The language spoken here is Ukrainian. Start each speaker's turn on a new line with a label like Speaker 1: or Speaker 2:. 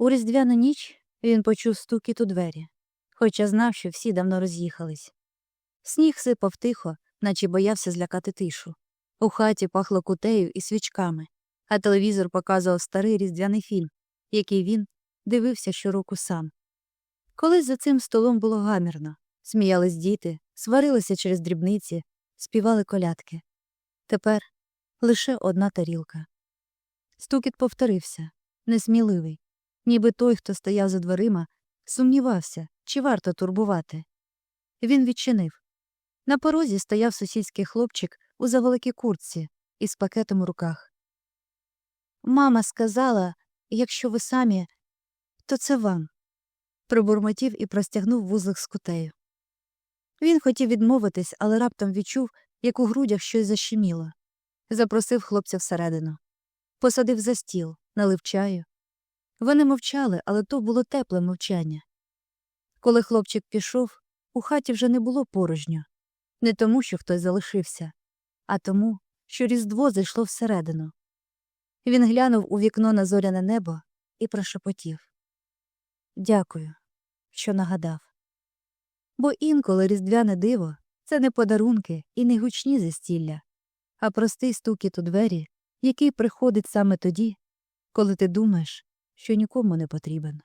Speaker 1: У різдвяну ніч він почув стукіт у двері, хоча знав, що всі давно роз'їхались. Сніг сипав тихо, наче боявся злякати тишу. У хаті пахло кутею і свічками, а телевізор показував старий різдвяний фільм, який він дивився щороку сам. Колись за цим столом було гамірно, сміялись діти, сварилися через дрібниці, співали колядки. Тепер лише одна тарілка. Стукіт повторився, несміливий, ніби той, хто стояв за дверима, сумнівався, чи варто турбувати. Він відчинив. На порозі стояв сусідський хлопчик у завеликій куртці із пакетом у руках. Мама сказала, якщо ви самі, то це вам. Пробурмотів і простягнув вузлик з кутею. Він хотів відмовитись, але раптом відчув, як у грудях щось защеміло. Запросив хлопця всередину. Посадив за стіл, налив чаю. Вони мовчали, але то було тепле мовчання. Коли хлопчик пішов, у хаті вже не було порожньо. Не тому, що хтось залишився, а тому, що Різдво зайшло всередину. Він глянув у вікно на зоряне небо і прошепотів Дякую, що нагадав. Бо інколи різдвяне диво це не подарунки і не гучні застілля, а простий стукіт у двері, який приходить саме тоді, коли ти думаєш, що нікому не потрібен.